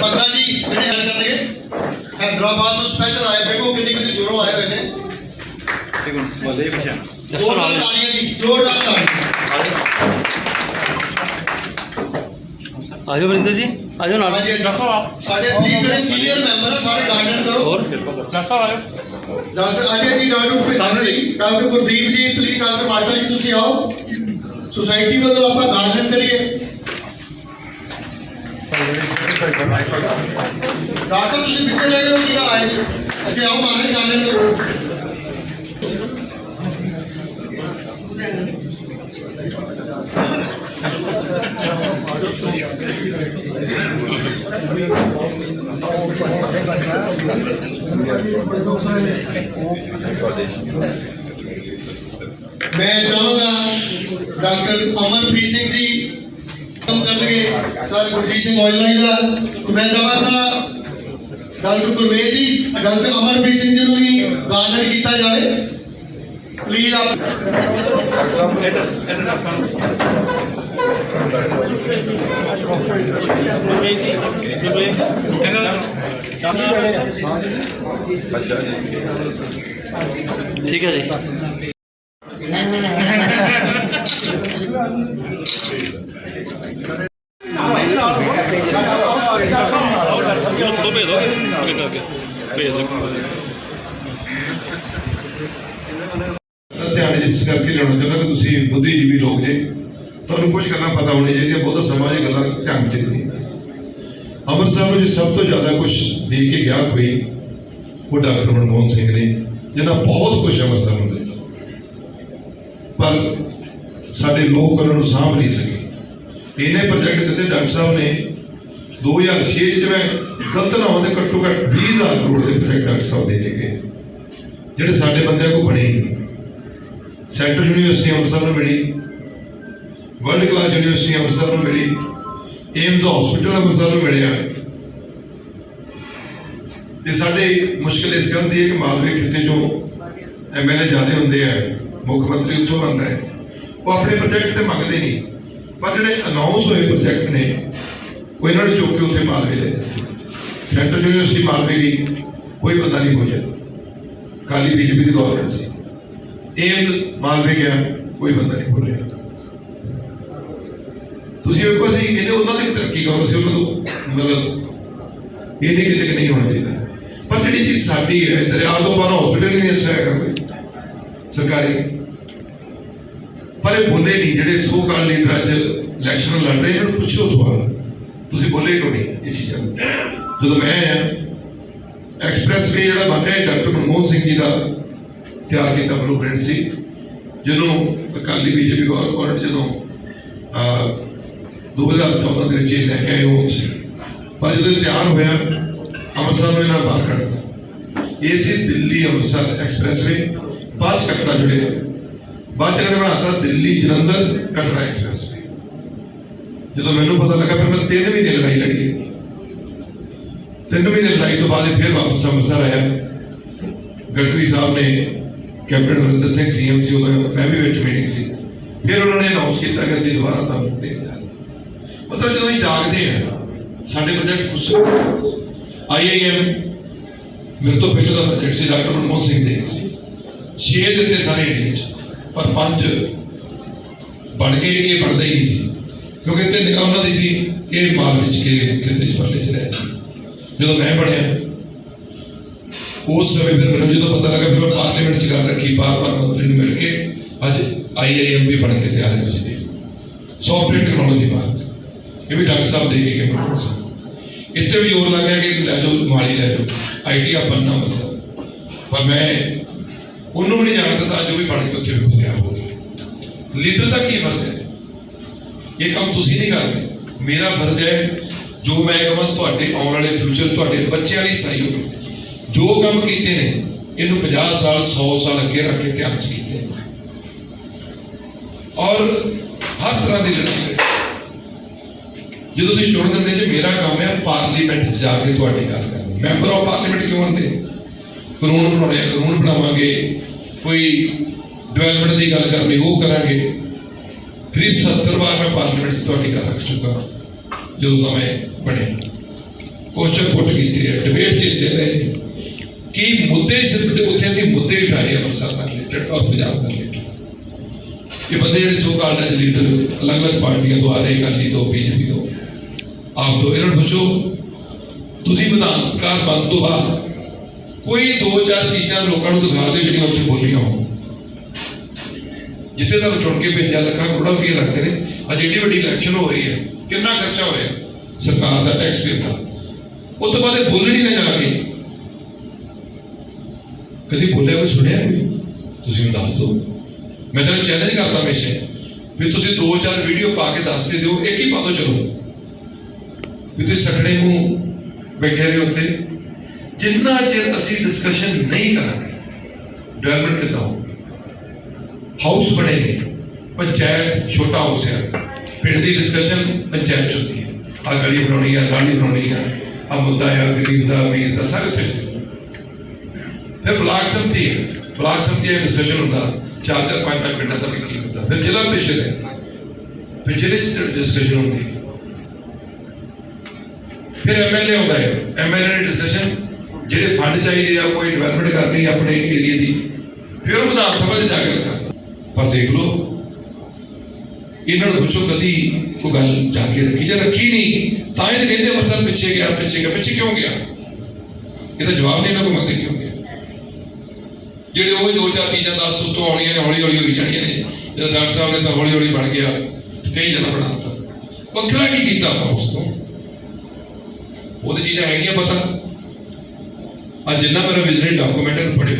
ਬੰਦਾ ਜੀ ਜਿਹੜੇ ਹੈਡ ਕਰਨਗੇ ਹੈਦਰਾਬਾਦ ਤੋਂ ਸਪੈਸ਼ਲ ਆਏ ਦੇਖੋ ਕਿੰਨੀ ਕਿੰਨੀ ਦੂਰੋਂ ਆਏ ਹੋਏ ਨੇ ਜੋਰਦਾਰ ਤਾੜੀਆਂ ਜੀ ਜੋਰਦਾਰ ਤਾੜੀਆਂ ਆਜੋ ਵਰਿੰਦਰ ਜੀ ਆਜੋ ਨਾਲ ਹਾਂਜੀ ਸਾਡੇ ਤੀਹ ਜਿਹੜੇ ਸੀਨੀਅਰ ਮੈਂਬਰ ਆ ਸਾਰੇ ਗਾਈਡਨ ਕਰੋ ਹੋਰ ਡਾਕਟਰ ਅਜੇ ਜੀ ਡਾਕਟਰ ਭੁਪਿੰਦਰ ਜੀ ਡਾਕਟਰ ਗੁਰਦੀਪ ਜੀ ਪਲੀਜ਼ ਡਾਕਟਰ ਮਾਜਦਾ ਜੀ ਤੁਸੀਂ ਆਓ ਸੁਸਾਇਟੀ ਵੱਲੋਂ ਆਪਾਂ ਗਾਈਡਨ ਕਰੀਏ ਡਾਕਟਰ ਤੁਸੀਂ ਪਿੱਛੇ ਰਹਿ ਗਏ ਕੀ ਗੱਲ ਆਏ ਜੀ ਅੱਗੇ ਆਓ, ਮਾਰੇ ਗਾਈਡਨ ਕਰੋ ਮੈਂ ਚਾਹਾਂਗਾ ਡਾਕਟਰ ਅਮਨਪ੍ਰੀਤ ਸਿੰਘ ਜੀ ਕੰਮ ਕਰਨਗੇ ਸਰ ਗੁਰਜੀਤ ਸਿੰਘ ਔਜਲਾ ਜੀ ਦਾ ਤੇ ਮੈਂ ਚਾਹਾਂਗਾ ਡਾਕਟਰ ਗੁਰਵੇਦ ਜੀ ਡਾਕਟਰ ਅਮਰਪ੍ਰੀਤ ਸਿੰਘ ਜੀ ਨੂੰ ਹੀ ਗਾਰਡਨ ਕੀਤਾ ਜਾਵੇ ਪਲੀਜ਼ ਆਪ ਫੋਟੋ ਭੇਜ ਦੋ ਕਲਿੱਕ ਕਰਕੇ ਭੇਜ ਦੋ ਧਿਆਨ ਇਸ ਕਰਕੇ ਲੈਣਾ ਚਾਹੁੰਦਾ ਕਿ ਤੁਸੀਂ ਬੁੱਧੀਜੀਵੀ ਲੋਕ ਜੇ, ਤੁਹਾਨੂੰ ਕੁਝ ਗੱਲਾਂ ਪਤਾ ਹੋਣੀ ਚਾਹੀਦੀਆਂ, ਬਹੁਤਾ ਸਮਾਂ ਇਹ ਗੱਲਾਂ ਧਿਆਨ ਚ ਨਹੀਂ ਅੰਮ੍ਰਿਤਸਰ ਨੂੰ ਜੇ ਸਭ ਤੋਂ ਜ਼ਿਆਦਾ ਕੁਝ ਦੇ ਕੇ ਗਿਆ ਕੋਈ ਉਹ ਡਾਕਟਰ ਮਨਮੋਹਨ ਸਿੰਘ ਨੇ, ਜਿਹਨਾਂ ਬਹੁਤ ਕੁਝ ਅੰਮ੍ਰਿਤਸਰ ਨੂੰ ਦਿੱਤਾ। ਪਰ ਸਾਡੇ ਲੋਕ ਉਹਨਾਂ ਨੂੰ ਸਾਂਭ ਨਹੀਂ ਸਕੇ। ਇਹਨੇ ਪ੍ਰੋਜੈਕਟ ਦਿੱਤੇ ਡਾਕਟਰ ਸਾਹਿਬ ਨੇ। 2006 ਚ ਮੈਂ ਗਲਤ ਨਾ ਹੋਵੇ ਘੱਟੋ ਘੱਟ 20000 ਕਰੋੜ ਦੇ ਪ੍ਰੋਜੈਕਟ ਡਾਕਟਰ ਸਾਹਿਬ ਦੇ ਕੇ ਗਏ। ਸੀ ਜਿਹੜੇ ਸਾਡੇ ਬੰਦਿਆਂ ਕੋਲ ਬਣੇ ਸੈਂਟਰਲ ਯੂਨੀਵਰਸਿਟੀ ਅੰਮ੍ਰਿਤਸਰ ਨੂੰ ਮਿਲੀ। ਵਰਲਡ ਕਲਾਸ ਯੂਨੀਵਰਸਿਟੀ ਅੰਮ੍ਰਿਤਸਰ ਨੂੰ ਮਿਲੀ। ਏਮਜ਼ ਹਸਪੀਟਲ ਅੰਮ੍ਰਿਤਸਰ ਨੂੰ ਮਿਲਿਆ। ਤੇ ਸਾਡੇ ਮੁਸ਼ਕਲ ਇਸ ਗੱਲ ਦੀ ਹੈ ਕਿ ਮਾਲਵੇ ਖਿੱਤੇ ਚੋਂ ਐਮਐਲਏ ਜ਼ਿਆਦਾ ਹੁੰਦੇ ਆ। ਮੁੱਖ ਮੰਤਰੀ ਉੱਥੋਂ ਆਉਂਦਾ ਹੈ। ਉਹ ਆਪਣੇ ਪ੍ਰੋਜੈਕਟ ਤੇ ਮੰਗਦੇ ਨਹੀਂ। ਪਰ ਜਿਹੜੇ ਅਨਾਉਂਸ ਹੋਏ ਪ੍ਰੋਜੈਕਟ ਨੇ, ਉਹ ਇਹਨਾਂ ਨੂੰ ਚੁੱਕ ਕੇ ਉੱਥੇ ਮਾਲਵੇ ਲੈ ਸੈਂਟਰਲ ਯੂਨੀਵਰਸਿਟੀ ਮਾਲਵੇ ਦੀ ਕੋਈ ਬੰਦਾ ਨਹੀਂ ਹੋਇਆ ਕਾਲੀ ਬੀਜੇਪੀ ਦੀ ਗਵਰਨਮੈਂਟ ਸੀ। ਏਮਜ਼ ਮਾਲਵੇ ਗਿਆ, ਕੋਈ ਬੰਦਾ ਨਹੀਂ ਬੋਲਿਆ ਤੁਸੀਂ ਵੇਖੋ ਸੀ ਇਹਦੇ, ਉਹਨਾਂ ਦੀ ਤਰੱਕੀ ਕਰੋ ਸੀ ਉਹਨਾਂ ਤੋਂ ਮਤਲਬ ਇਹ ਨਹੀਂ ਕਿਤੇ ਨਹੀਂ ਹੋਣਾ ਚਾਹੀਦਾ। ਪਰ ਜਿਹੜੀ ਚੀਜ਼ ਸਾਡੀ ਹੈ, ਦਰਿਆ ਤੋਂ ਬਾਹਰ ਹਸਪੀਟਲ ਨਹੀਂ ਅੱਛਾ ਹੈਗਾ ਕੋਈ। ਸਰਕਾਰੀ ਪਰ ਇਹ ਬੋਲੇ ਨਹੀਂ ਜਿਹੜੇ ਸੋ ਕਾਲ ਲੀਡਰ ਅੱਜ ਇਲੈਕਸ਼ਨ ਲੜ ਰਹੇ ਇਹਨਾਂ ਨੂੰ ਪੁੱਛੋ ਸਵਾਲ। ਤੁਸੀਂ ਬੋਲੇ ਕਿਉਂ ਨਹੀਂ ਇਹ ਚੀਜ਼ਾਂ ਨੂੰ? ਜਦੋਂ ਮੈਂ ਆਇਆ ਐਕਸਪ੍ਰੈਸ ਵੇ ਜਿਹੜਾ ਬਣ ਰਿਹਾ ਡਾਕਟਰ ਮਨਮੋਹਨ ਸਿੰਘ ਜੀ ਦਾ ਤਿਆਰ ਕੀਤਾ ਬਲੂਪ੍ਰਿੰਟ ਸੀ। ਜਿਹਨੂੰ ਅਕਾਲੀ ਬੀਜੇਪੀ ਗਵਰਨਮੈਂਟ ਜਦੋਂ ਅਹ, 2014 ਦੇ ਵਿੱਚ ਇਹ ਲੈ ਕੇ ਆਏ ਉਹ ਸੀ। ਪਰ ਜਦੋਂ ਇਹ ਤਿਆਰ ਹੋਇਆ ਅੰਮ੍ਰਿਤਸਰ ਨੂੰ ਇਹਨਾਂ ਨੇ ਬਾਹਰ ਕੱਢਤਾ ਇਹ ਸੀ ਦਿੱਲੀ ਅੰਮ੍ਰਿਤਸਰ ਐਕਸਪ੍ਰੈਸਵੇ ਬਾਅਦ 'ਚ ਕਟੜਾ ਜੁੜੇ ਬਾਅਦ 'ਚ ਇਹਨਾਂ ਨੇ ਬਣਾਤਾ ਦਿੱਲੀ ਜਲੰਧਰ ਕਟੜਾ ਐਕਸਪ੍ਰੈਸਵੇ ਜਦੋਂ ਮੈਨੂੰ ਪਤਾ ਲੱਗਾ, ਫਿਰ ਮੈਂ ਤਿੰਨ ਮਹੀਨੇ ਲੜਾਈ ਲੜੀ ਇਹਦੀ ਤਿੰਨ ਮਹੀਨੇ ਲੜਾਈ ਤੋਂ ਬਾਅਦ ਫਿਰ ਵਾਪਸ ਅੰਮ੍ਰਿਤਸਰ ਆਇਆ। ਗੜਕਰੀ ਸਾਹਿਬ ਨੇ ਕੈਪਟਨ ਅਮਰਿੰਦਰ ਸਿੰਘ ਸੀਐਮ ਸੀ, ਉਦੋਂ ਮੈਂ ਵੀ ਵਿੱਚ ਮੀਟਿੰਗ ਸੀ। ਫਿਰ ਉਹਨਾਂ ਨੇ ਅਨਾਉਂਸ ਕੀਤਾ ਕਿ ਅਸੀਂ ਦੁਬਾਰਾ ਤੁਹਾਨੂੰ ਦੇਣ ਮਤਲਬ ਜਦੋਂ ਅਸੀਂ ਜਾਗਦੇ ਹਾਂ, ਸਾਡੇ ਪ੍ਰੋਜੈਕਟ ਕੁਝ ਆਈਆਈਐਮ ਮੇਰੇ ਤੋਂ ਪਹਿਲਾਂ ਦਾ ਪ੍ਰੋਜੈਕਟ ਸੀ, ਡਾਕਟਰ ਮਨਮੋਹਨ ਸਿੰਘ ਦੇ ਸੀ। ਛੇ ਦਿੱਤੇ ਸਾਰੇ ਇੰਡੀਆ 'ਚ ਪਰ ਪੰਜ ਬਣ ਗਏ ਇਹ ਬਣਦਾ ਹੀ ਨਹੀਂ ਸੀ। ਕਿਉਂਕਿ ਤੇ ਨਿਗਾਹ ਉਹਨਾਂ ਦੀ ਸੀ ਇਹ ਮਾਲ ਵਿੱਚ ਕੇ ਕਿਤੇ ਚ ਪਰਲੇ ਚ ਰਹਿ ਜਦੋਂ ਮੈਂ ਬਣਿਆ, ਉਸ ਸਮੇਂ ਫਿਰ ਮੈਨੂੰ ਜਦੋਂ ਪਤਾ ਲੱਗਾ, ਫਿਰ ਮੈਂ ਪਾਰਲੀਮੈਂਟ 'ਚ ਗੱਲ ਰੱਖੀ, ਬਾਰ-ਬਾਰ ਮੰਤਰੀ ਨੂੰ ਮਿਲ ਕੇ, ਅੱਜ ਆਈਆਈਐਮ ਵੀ ਬਣ ਕੇ ਤਿਆਰ ਹੈ ਤੁਸੀਂ ਦੇਖੋ। ਸੌਫਟਵੇਅਰ ਟੈਕਨੋਲੋਜੀ ਪਾਰਕ ਇਹ ਵੀ ਡਾਕਟਰ ਸਾਹਿਬ ਦੇ ਕੇ ਗਏ ਮੈਨੂੰ ਇੱਥੇ ਵੀ ਜ਼ੋਰ ਲੱਗਿਆ ਕਿ ਲੈ ਜਾਓ, ਮਾਲੀ ਲੈ ਜਾਓ। ਆਈਟੀ ਆ ਬੰਨਾ ਪਰ ਮੈਂ ਉਹਨੂੰ ਵੀ ਨਹੀਂ ਜਾਣਦਾ ਤਾਂ ਅੱਜ ਉਹ ਵੀ ਬਣ ਕੇ ਉੱਥੇ ਵੀ ਤਿਆਰ ਲੀਡਰ ਦਾ ਕੀ ਫਰਜ਼ ਹੈ? ਇਹ ਕੰਮ ਤੁਸੀਂ ਨਹੀਂ ਕਰਦੇ। ਮੇਰਾ ਫਰਜ਼ ਹੈ, ਜੋ ਮੈਂ ਕਹਾਂ ਤੁਹਾਡੇ ਆਉਣ ਵਾਲੇ ਫਿਊਚਰ ਤੁਹਾਡੇ ਬੱਚਿਆਂ ਲਈ ਸਹੀ ਹੋਵੇ। ਜੋ ਕੰਮ ਕੀਤੇ ਨੇ, ਇਹਨੂੰ 50 ਸਾਲ 100 ਸਾਲ ਅੱਗੇ ਰੱਖ ਕੇ ਧਿਆਨ ਚ ਕੀਤੇ ਨੇ। ਔਰ ਹਰ ਤਰ੍ਹਾਂ ਦੀ ਲੜਾਈ ਜਦੋਂ ਤੁਸੀਂ ਚੁਣ ਦਿੰਦੇ ਜੇ, ਮੇਰਾ ਕੰਮ ਹੈ ਪਾਰਲੀਮੈਂਟ ਜਾ ਕੇ ਤੁਹਾਡੀ ਗੱਲ ਕਰਨੀ। ਮੈਂਬਰ ਆਫ ਪਾਰਲੀਮੈਂਟ ਕਿਉਂ ਆਉਂਦੇ? ਕਾਨੂੰਨ ਬਣਾਉਣੇ ਆ, ਕਾਨੂੰਨ ਬਣਾਵਾਂਗੇ ਕੋਈ ਡਿਵੈਲਪਮੈਂਟ ਦੀ ਗੱਲ ਕਰਨੀ ਉਹ ਕਰਾਂਗੇ। ਕਰੀਬ 70 ਵਾਰ ਮੈਂ ਪਾਰਲੀਮੈਂਟ 'ਚ ਤੁਹਾਡੀ ਗੱਲ ਰੱਖ ਚੁੱਕਾ ਜਦੋਂ ਦਾ ਮੈਂ ਬਣਿਆ। ਕੁਐਸਚਨ ਪੁੱਟ ਕੀਤੇ ਆ ਡਿਬੇਟ 'ਚ ਹਿੱਸੇ ਲਏ। ਨੇ। ਕੀ ਮੁੱਦੇ ਸਿਰਫ ਉੱਥੇ ਅਸੀਂ ਮੁੱਦੇ ਉਠਾਏ ਅੰਮ੍ਰਿਤਸਰ ਨਾਲ ਰਿਲੇਟਡ ਔਰ ਪੰਜਾਬ ਨਾਲ ਰਿਲੇਟਡ ਇਹ ਬੰਦੇ ਜਿਹੜੇ ਸੋ ਕਾਲਡ ਐਜ ਲੀਡਰ ਅਲੱਗ-ਅਲੱਗ ਪਾਰਟੀਆਂ ਤੋਂ ਆ ਰਹੇ ਅਕਾਲੀ ਤੋਂ ਬੀਜੇਪੀ ਤੋਂ ਆਪ ਤੋਂ ਇਹਨਾਂ ਨੂੰ ਪੁੱਛੋ ਤੁਸੀਂ ਵਿਧਾਨਕਾਰ ਬੰਦ ਤੋਂ ਬਾਅਦ ਕੋਈ ਦੋ ਚਾਰ ਚੀਜ਼ਾਂ ਲੋਕਾਂ ਨੂੰ ਦਿਖਾ ਦਿਓ ਜਿਹੜੀਆਂ ਉੱਥੇ ਬੋਲੀਆਂ ਹੋਣ। ਜਿੱਥੇ ਤੁਹਾਨੂੰ ਚੁਣ ਕੇ ਭੇਜਿਆ ਲੱਖਾਂ ਕਰੋੜਾਂ ਰੁਪਏ ਲੱਗਦੇ ਨੇ। ਅੱਜ ਏਡੀ ਵੱਡੀ ਇਲੈਕਸ਼ਨ ਹੋ ਰਹੀ ਹੈ। ਕਿੰਨਾ ਖਰਚਾ ਹੋਇਆ ਸਰਕਾਰ ਦਾ ਟੈਕਸ ਪੇਅਰ ਦਾ। ਉਸ ਤੋਂ ਬਾਅਦ ਇਹ ਬੋਲਣੀ ਨਾ ਜਾ ਕੇ। ਕਦੀ ਬੋਲਿਆ ਕੋਈ ਸੁਣਿਆ ਕੋਈ? ਤੁਸੀਂ ਮੈਨੂੰ ਦੱਸ ਦਿਓ। ਮੈਂ ਤੁਹਾਨੂੰ ਚੈਲੰਜ ਕਰਦਾ ਹਮੇਸ਼ਾ। ਵੀ ਤੁਸੀਂ ਦੋ ਚਾਰ ਵੀਡੀਓ ਪਾ ਕੇ ਦੱਸ ਕੇ ਦਿਓ। ਇੱਕ ਹੀ ਪਾ ਦਿਓ ਚਲੋ। ਵੀ ਤੁਸੀਂ ਸਖੜੇ ਨੂੰ ਬੈਠੇ ਰਹੇ ਉੱਤੇ ਜਿੰਨਾ ਚਿਰ ਅਸੀਂ ਡਿਸਕਸ਼ਨ ਨਹੀਂ ਕਰਾਂਗੇ ਡਿਵੈਲਪਮੈਂਟ ਕਿੱਦਾਂ ਹੋ ਹਾਊਸ ਬਣੇ ਨੇ, ਪੰਚਾਇਤ ਛੋਟਾ ਹਾਊਸ ਹੈ ਪਿੰਡ ਦੀ ਡਿਸਕਸ਼ਨ ਪੰਚਾਇਤ ਹੁੰਦੀ ਹੈ ਆ ਗਲੀ ਬਣਾਉਣੀ ਆ ਨਾਲੀ ਬਣਾਉਣੀ ਆ ਆ ਮੁੱਦਾ ਆ, ਗਰੀਬ ਦਾ, ਅਮੀਰ ਦਾ, ਸਾਰੇ ਉੱਥੇ ਫਿਰ ਬਲਾਕ ਸੰਮਤੀ ਹੈ ਬਲਾਕ ਸੰਮਤੀ ਦਾ ਡਿਸਕਸ਼ਨ ਹੁੰਦਾ, ਚਾਰ ਚਾਰ, ਪੰਜ ਪੰਜ ਪਿੰਡਾਂ ਦਾ ਵੀ ਕੀ ਹੁੰਦਾ। ਫਿਰ ਜ਼ਿਲ੍ਹਾ ਪ੍ਰੀਸ਼ਦ ਹੈ ਫਿਰ ਜ਼ਿਲ੍ਹੇ 'ਚ ਡਿਸਕਸ਼ਨ ਹੁੰਦੀ ਹੈ ਫਿਰ ਐਮਐਲਏ ਹੁੰਦਾ ਹੈ ਐਮਐਲਏ ਡਿਸਕਸ਼ਨ ਜਿਹੜੇ ਫੰਡ ਚਾਹੀਦੇ ਆ, ਕੋਈ ਡਿਵੈਲਪਮੈਂਟ ਕਰਨੀ ਆਪਣੇ ਏਰੀਆ ਦੀ, ਫਿਰ ਉਹ ਵਿਧਾਨ ਸਭਾ 'ਚ ਜਾ ਕੇ ਕਰਦਾ ਪਰ ਦੇਖ ਲਓ, ਇਹਨਾਂ ਨੂੰ ਪੁੱਛੋ ਕਦੀ ਉਹ ਗੱਲ ਜਾ ਕੇ ਰੱਖੀ ਜਾਂ ਰੱਖੀ ਨਹੀਂ, ਤਾਂ ਇਹ ਕਹਿੰਦੇ ਅੰਮ੍ਰਿਤਸਰ ਪਿੱਛੇ ਗਿਆ ਪਿੱਛੇ ਗਿਆ, ਪਿੱਛੇ ਕਿਉਂ ਗਿਆ? ਇਹਦਾ ਜਵਾਬ ਨਹੀਂ ਇਹਨਾਂ ਕੋਲ ਮੰਗਦੇ ਕਿਉਂ ਗਿਆ? ਜਿਹੜੇ ਉਹ ਦੋ ਚਾਰ ਚੀਜ਼ਾਂ ਦੱਸ ਉੱਤੋਂ ਆਉਣੀਆਂ ਨੇ ਹੌਲੀ ਹੌਲੀ ਹੋਈ ਜਾਣੀਆਂ ਨੇ, ਜਦੋਂ ਡਾਕਟਰ ਸਾਹਿਬ ਨੇ ਤਾਂ ਹੌਲੀ ਹੌਲੀ ਬਣ ਗਿਆ ਕਈ ਜਣਾ ਬਣਾਤਾ ਵੱਖਰਾ ਕੀ ਕੀਤਾ ਆਪਾਂ ਉਸ ਤੋਂ? ਉਹਦੀ ਚੀਜ਼ਾਂ ਹੈਗੀਆਂ ਪਤਾ ਅੱਜ ਜਿੰਨਾ ਮੇਰਾ ਵਿਜ਼ਨਰੀ ਡਾਕੂਮੈਂਟ ਨੂੰ ਪੜਿਓ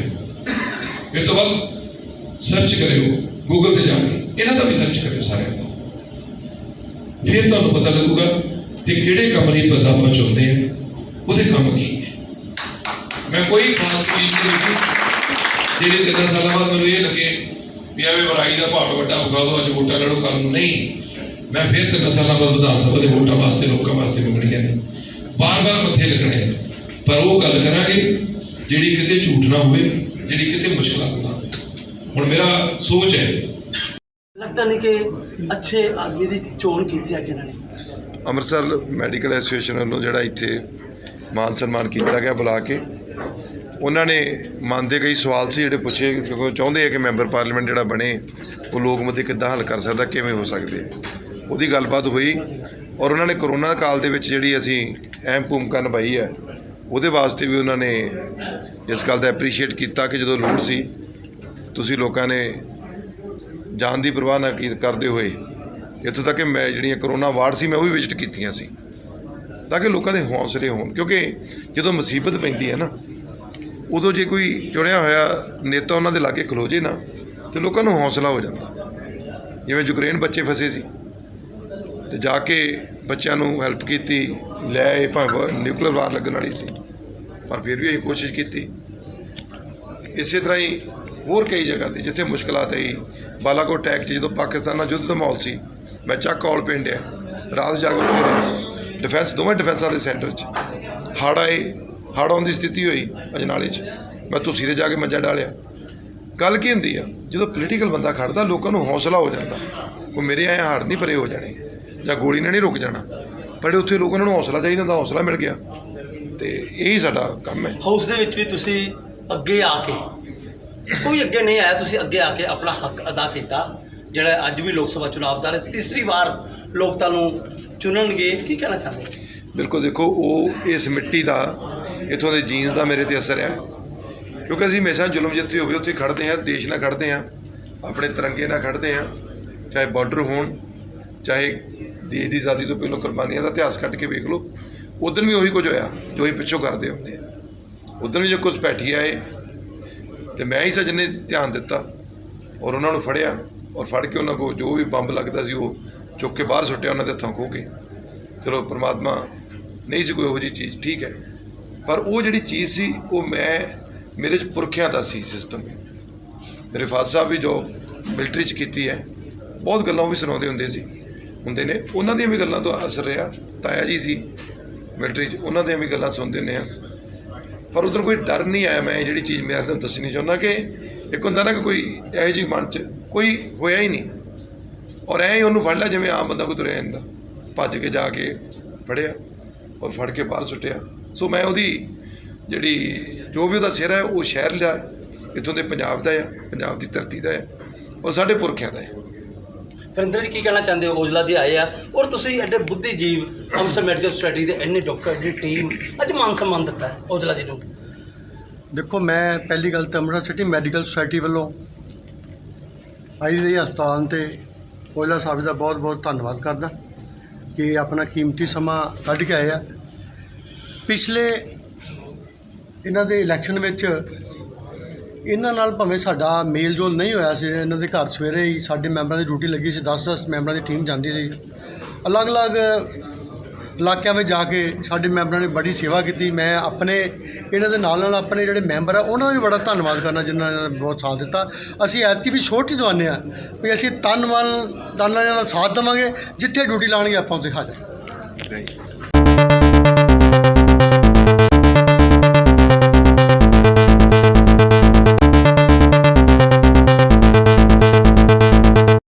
ਇਹ ਤੋਂ ਬਾਅਦ ਸਰਚ ਕਰਿਓ ਗੂਗਲ ਤੇ ਜਾ ਕੇ। ਇਹਨਾਂ ਦਾ ਵੀ ਸਰਚ ਕਰਿਓ ਸਾਰਿਆਂ ਦਾ ਫਿਰ ਤੁਹਾਨੂੰ ਪਤਾ ਲੱਗੂਗਾ ਕਿ ਕਿਹੜੇ ਕੰਮ ਲਈ ਬੰਦਾ ਆਪਾਂ ਚਾਹੁੰਦੇ ਆ, ਉਹਦੇ ਕੰਮ ਕੀ ਹੈ ਮੈਂ ਕੋਈ ਖਾਸ ਚੀਜ਼ ਨਹੀਂ ਦੇਖੀ। ਜਿਹੜੀ ਤਿੰਨ ਸਾਲਾਂ ਬਾਅਦ ਮੈਨੂੰ ਇਹ ਲੱਗੇ ਵੀ ਐਵੇਂ ਵਰਾਈ ਦਾ ਪਹਾੜ ਵੱਡਾ ਵਿਖਾ ਦੋ ਅੱਜ ਵੋਟਾਂ ਲੜੋ ਕਰਨ ਨੂੰ ਨਹੀਂ। ਮੈਂ ਫਿਰ ਤਿੰਨ ਸਾਲਾਂ ਬਾਅਦ ਵਿਧਾਨ ਸਭਾ ਦੇ ਵੋਟਾਂ ਵਾਸਤੇ, ਲੋਕਾਂ ਵਾਸਤੇ ਮੰਗਣੀਆਂ ਨੇ। ਬਾਰ-ਬਾਰ ਮੱਥੇ ਲੱਗਣੇ ਪਰ ਉਹ ਗੱਲ ਕਰਾਂਗੇ ਜਿਹੜੀ ਕਿਤੇ ਝੂਠ ਨਾ ਹੋਵੇ ਜਿਹੜੀ ਕਿਤੇ ਮੁਸ਼ਕਲਾਂ ਨਾ ਹੋਵੇ ਹੁਣ ਮੇਰਾ ਸੋਚ ਹੈ। ਲੱਗਦਾ ਨਹੀਂ ਕਿ ਅੱਛੇ ਆਦਮੀ ਦੀ ਚੋਣ ਕੀਤੀ ਅੱਜ ਇਹਨਾਂ ਨੇ। ਅੰਮ੍ਰਿਤਸਰ ਮੈਡੀਕਲ ਐਸੋਸੀਏਸ਼ਨ ਵੱਲੋਂ ਜਿਹੜਾ ਇੱਥੇ ਮਾਨ ਸਨਮਾਨ ਕੀਤਾ ਗਿਆ ਬੁਲਾ ਕੇ ਉਹਨਾਂ ਨੇ ਮਨ ਦੇ ਕਈ ਸਵਾਲ ਸੀ ਜਿਹੜੇ ਪੁੱਛੇ ਕਿਉਂਕਿ ਚਾਹੁੰਦੇ ਆ ਕਿ ਮੈਂਬਰ ਪਾਰਲੀਮੈਂਟ ਜਿਹੜਾ ਬਣੇ ਉਹ ਲੋਕ ਮੁੱਦੇ ਕਿੱਦਾਂ ਹੱਲ ਕਰ ਸਕਦਾ ਕਿਵੇਂ ਹੋ ਸਕਦੇ ਉਹਦੀ ਗੱਲਬਾਤ ਹੋਈ ਔਰ ਉਹਨਾਂ ਨੇ ਕਰੋਨਾ ਕਾਲ ਦੇ ਵਿੱਚ ਜਿਹੜੀ ਅਸੀਂ ਅਹਿਮ ਭੂਮਿਕਾ ਨਿਭਾਈ ਹੈ ਉਹਦੇ ਵਾਸਤੇ ਵੀ ਉਹਨਾਂ ਨੇ ਇਸ ਗੱਲ ਦਾ ਐਪਰੀਸ਼ੀਏਟ ਕੀਤਾ ਕਿ ਜਦੋਂ ਲੋੜ ਸੀ, ਤੁਸੀਂ ਲੋਕਾਂ ਨੇ ਜਾਨ ਦੀ ਪਰਵਾਹ ਨਾ ਕੀ ਕਰਦੇ ਹੋਏ, ਇੱਥੋਂ ਤੱਕ ਕਿ ਮੈਂ ਜਿਹੜੀਆਂ ਕਰੋਨਾ ਵਾਰਡ ਸੀ, ਮੈਂ ਉਹ ਵੀ ਵਿਜ਼ਿਟ ਕੀਤੀਆਂ ਸੀ, ਤਾਂ ਕਿ ਲੋਕਾਂ ਦੇ ਹੌਸਲੇ ਹੋਣ, ਕਿਉਂਕਿ ਜਦੋਂ ਮੁਸੀਬਤ ਪੈਂਦੀ ਹੈ ਨਾ, ਉਦੋਂ ਜੇ ਕੋਈ ਚੁਣਿਆ ਹੋਇਆ ਨੇਤਾ ਉਹਨਾਂ ਦੇ ਲਾਗੇ ਖਲੋ ਜੇ ਨਾ, ਤੇ ਲੋਕਾਂ ਨੂੰ ਹੌਸਲਾ ਹੋ ਜਾਂਦਾ। ਜਿਵੇਂ ਯੂਕਰੇਨ ਬੱਚੇ ਫਸੇ ਸੀ, ਤੇ ਜਾ ਕੇ ਬੱਚਿਆਂ ਨੂੰ ਹੈਲਪ ਕੀਤੀ ਲੈ ਆਏ ਭਾਵੇਂ ਨਿਊਕਲੀਅਰ ਵਾਰ ਲੱਗਣ ਵਾਲੀ ਸੀ, ਪਰ ਫਿਰ ਵੀ ਅਸੀਂ ਕੋਸ਼ਿਸ਼ ਕੀਤੀ। ਇਸੇ ਤਰ੍ਹਾਂ ਹੀ ਹੋਰ ਕਈ ਜਗ੍ਹਾ ਤੇ ਜਿੱਥੇ ਮੁਸ਼ਕਲਾਂ ਆਈ, ਬਾਲਾਕੋਟ ਅਟੈਕ 'ਚ ਜਦੋਂ ਪਾਕਿਸਤਾਨ ਨਾਲ ਯੁੱਧ ਦਾ ਮਾਹੌਲ ਸੀ, ਮੈਂ ਚੱਕ ਕਾਲ ਪਿੰਡ ਹੈ ਰਾਤ ਜਾ ਉੱਥੇ ਰਿਹਾ ਡਿਫੈਂਸ ਦੋਵੇਂ ਡਿਫੈਂਸਾਂ ਦੇ ਸੈਂਟਰ 'ਚ। ਹੜ੍ਹ ਆਏ, ਹੜ੍ਹ ਆਉਣ ਦੀ ਸਥਿਤੀ ਹੋਈ ਅਜਨਾਲੇ 'ਚ। ਮੈਂ ਤੁਸੀਂ ਤੇ ਜਾ ਕੇ ਮੰਜਾ ਡਾਲਿਆ। ਗੱਲ ਕੀ ਹੁੰਦੀ ਆ, ਜਦੋਂ ਪੋਲੀਟੀਕਲ ਬੰਦਾ ਖੜਦਾ ਲੋਕਾਂ ਨੂੰ ਹੌਸਲਾ ਹੋ ਜਾਂਦਾ। ਉਹ ਮੇਰੇ ਆਏ ਹੜ੍ਹ ਨਹੀਂ ਪਰੇ ਹੋ ਜਾਣੇ, ਜਾਂ ਗੋਲੀ ਨਾਲ ਨਹੀਂ ਰੁਕ ਜਾਣਾ। ਪਰ ਉੱਥੇ ਲੋਕਾਂ ਨੂੰ ਹੌਸਲਾ ਚਾਹੀਦਾ ਹੁੰਦਾ ਹੌਸਲਾ ਮਿਲ ਗਿਆ। ਤੇ ਇਹੀ ਸਾਡਾ ਕੰਮ ਹੈ। ਹਾਊਸ ਦੇ ਵਿੱਚ ਵੀ ਤੁਸੀਂ ਅੱਗੇ ਆ ਕੇ ਕੋਈ ਅੱਗੇ ਨਹੀਂ ਆਇਆ ਤੁਸੀਂ ਅੱਗੇ ਆ ਕੇ ਆਪਣਾ ਹੱਕ ਅਦਾ ਕੀਤਾ ਜਿਹੜਾ ਅੱਜ ਵੀ ਲੋਕ ਸਭਾ ਚੁਣਾਵ ਦਾ ਤੀਸਰੀ ਵਾਰ ਲੋਕ ਤੁਹਾਨੂੰ ਚੁਣਨਗੇ ਕੀ ਕਹਿਣਾ ਚਾਹੁੰਦੇ? ਬਿਲਕੁਲ ਦੇਖੋ ਉਹ ਇਸ ਮਿੱਟੀ ਦਾ ਇਥੋਂ ਦੇ ਜੀਨਸ ਦਾ ਮੇਰੇ ਤੇ ਅਸਰ ਹੈ। ਕਿਉਂਕਿ ਅਸੀਂ ਹਮੇਸ਼ਾ ਜ਼ੁਲਮ ਜਿੱਥੇ ਹੋਵੇ ਉੱਥੇ ਖੜਦੇ ਹਾਂ ਦੇਸ਼ ਨਾਲ ਖੜਦੇ ਹਾਂ ਆਪਣੇ ਤਿਰੰਗੇ ਨਾਲ ਖੜਦੇ ਹਾਂ ਚਾਹੇ ਬਾਰਡਰ ਹੋਣ ਚਾਹੇ ਦੇਸ਼ ਦੀ ਆਜ਼ਾਦੀ ਤੋਂ ਪਹਿਲਾਂ ਕੁਰਬਾਨੀਆਂ ਦਾ ਇਤਿਹਾਸ ਕੱਢ ਕੇ ਵੇਖ ਲਓ, ਉਦੋਂ ਵੀ ਉਹੀ ਕੁਝ ਹੋਇਆ ਜੋ ਅਸੀਂ ਪਿੱਛੋਂ ਕਰਦੇ ਹੁੰਦੇ ਹਾਂ ਉਦੋਂ ਵੀ ਜੋ ਕੁਝ ਪੈਠੀ ਆਏ, ਤੇ ਮੈਂ ਹੀ ਸਜਣੇ ਧਿਆਨ ਦਿੱਤਾ ਔਰ ਉਹਨਾਂ ਨੂੰ ਫੜਿਆ ਔਰ ਫੜ ਕੇ ਉਹਨਾਂ ਕੋਲ ਜੋ ਵੀ ਬੰਬ ਲੱਗਦਾ ਸੀ ਉਹ ਚੁੱਕ ਕੇ ਬਾਹਰ ਸੁੱਟਿਆ, ਉਹਨਾਂ ਦੇ ਹੱਥੋਂ ਖੋਹ ਕੇ। ਚਲੋ ਪ੍ਰਮਾਤਮਾ ਨਹੀਂ ਸੀ ਕੋਈ ਇਹੋ ਜਿਹੀ ਚੀਜ਼, ਠੀਕ ਹੈ। ਪਰ ਉਹ ਜਿਹੜੀ ਚੀਜ਼ ਸੀ, ਉਹ ਮੈਂ ਮੇਰੇ ਚ ਪੁਰਖਿਆਂ ਦਾ ਸੀ ਸਿਸਟਮ ਮੇਰੇ ਫਾਦਰ ਸਾਹਿਬ ਵੀ ਜੋ ਮਿਲਟਰੀ ਚ ਕੀਤੀ ਹੈ, ਬਹੁਤ ਗੱਲਾਂ ਉਹ ਵੀ ਸੁਣਾਉਂਦੇ ਹੁੰਦੇ ਸੀ। ਹੁੰਦੇ ਨੇ। ਉਹਨਾਂ ਦੀਆਂ ਵੀ ਗੱਲਾਂ ਤੋਂ ਅਸਰ ਰਿਹਾ ਤਾਇਆ ਜੀ ਸੀ ਮਿਲਟਰੀ ਚ ਉਹਨਾਂ ਦੀਆਂ ਵੀ ਗੱਲਾਂ ਸੁਣਦੇ ਹੁੰਦੇ ਆ। ਪਰ ਉਦੋਂ ਕੋਈ ਡਰ ਨਹੀਂ ਆਇਆ ਮੈਂ ਇਹ ਜਿਹੜੀ ਚੀਜ਼ ਮੈਂ ਤੁਹਾਨੂੰ ਦੱਸਣੀ ਚਾਹੁੰਦਾ ਕਿ ਇੱਕ ਹੁੰਦਾ ਨਾ ਕਿ ਕੋਈ ਇਹੋ ਜਿਹੀ ਮਨ ਚ ਕੋਈ ਹੋਇਆ ਹੀ ਨਹੀਂ। ਔਰ ਐਂ ਹੀ ਉਹਨੂੰ ਫੜ ਲਿਆ ਜਿਵੇਂ ਆਮ ਬੰਦਾ ਕੋਈ ਤੁਰਿਆ ਜਾਂਦਾ। ਭੱਜ ਕੇ ਜਾ ਕੇ ਫੜਿਆ ਔਰ ਫੜ ਕੇ ਬਾਹਰ ਸੁੱਟਿਆ। ਸੋ ਮੈਂ ਉਹਦੀ ਜਿਹੜੀ ਜੋ ਵੀ ਉਹਦਾ ਸਿਰ ਹੈ ਉਹ ਸ਼ਹਿਰ ਦਾ ਹੈ, ਇੱਥੋਂ ਦੇ ਪੰਜਾਬ ਦਾ ਆ ਪੰਜਾਬ ਦੀ ਧਰਤੀ ਦਾ ਆ। ਔਰ ਸਾਡੇ ਪੁਰਖਿਆਂ ਦਾ ਹੈ ਵਰਿੰਦਰ ਜੀ, ਕੀ ਕਹਿਣਾ ਚਾਹੁੰਦੇ ਹੋ? ਔਜਲਾ ਜੀ ਆਏ ਆ ਔਰ ਤੁਸੀਂ ਐਡੇ ਬੁੱਧੀਜੀਵ ਅੰਮ੍ਰਿਤਸਰ ਮੈਡੀਕਲ ਸੁਸਾਇਟੀ ਦੇ ਇੰਨੇ ਡਾਕਟਰ ਦੀ ਟੀਮ ਅੱਜ ਮਾਨ ਸਨਮਾਨ ਦਿੱਤਾ ਹੈ ਔਜਲਾ ਜੀ ਨੂੰ। ਦੇਖੋ, ਮੈਂ ਪਹਿਲੀ ਗੱਲ ਤਾਂ ਅੰਮ੍ਰਿਤਸਰ ਸਿਟੀ ਮੈਡੀਕਲ ਸੁਸਾਇਟੀ ਵੱਲੋਂ ਆਈ ਰਹੀ ਹਸਪਤਾਲ ਤੇ ਔਜਲਾ ਸਾਹਿਬ ਦਾ ਬਹੁਤ ਬਹੁਤ ਧੰਨਵਾਦ ਕਰਦਾ ਕਿ ਆਪਣਾ ਕੀਮਤੀ ਸਮਾਂ ਕੱਢ ਕੇ ਆਏ ਆ। ਪਿਛਲੇ ਇਹਨਾਂ ਦੇ ਇਲੈਕਸ਼ਨ ਵਿੱਚ ਇਹਨਾਂ ਨਾਲ ਭਾਵੇਂ ਸਾਡਾ ਮੇਲ ਜੋਲ ਨਹੀਂ ਹੋਇਆ ਸੀ, ਇਹਨਾਂ ਦੇ ਘਰ ਸਵੇਰੇ ਹੀ ਸਾਡੇ ਮੈਂਬਰਾਂ ਦੀ ਡਿਊਟੀ ਲੱਗੀ ਸੀ 10-10 ਮੈਂਬਰਾਂ ਦੀ ਟੀਮ ਜਾਂਦੀ ਸੀ। ਅਲੱਗ-ਅਲੱਗ ਇਲਾਕਿਆਂ ਵਿੱਚ ਜਾ ਕੇ ਸਾਡੇ ਮੈਂਬਰਾਂ ਨੇ ਬੜੀ ਸੇਵਾ ਕੀਤੀ। ਮੈਂ ਆਪਣੇ, ਇਹਨਾਂ ਦੇ ਨਾਲ ਨਾਲ ਆਪਣੇ ਜਿਹੜੇ ਮੈਂਬਰ ਆ, ਉਹਨਾਂ ਦਾ ਵੀ ਬੜਾ ਧੰਨਵਾਦ ਕਰਨਾ ਜਿਨ੍ਹਾਂ ਨੇ ਬਹੁਤ ਸਾਥ ਦਿੱਤਾ। ਅਸੀਂ ਐਤਕੀ ਵੀ ਛੋਟੀ ਦਵਾਨੇ ਆ ਵੀ ਅਸੀਂ ਤਨ ਮਨ, ਤਨ ਨਾਲ ਇਹਨਾਂ ਦਾ ਸਾਥ ਦੇਵਾਂਗੇ, ਜਿੱਥੇ ਡਿਊਟੀ ਲਾਣਗੇ ਆਪਾਂ ਉੱਥੇ ਹਾਜ਼ਰ।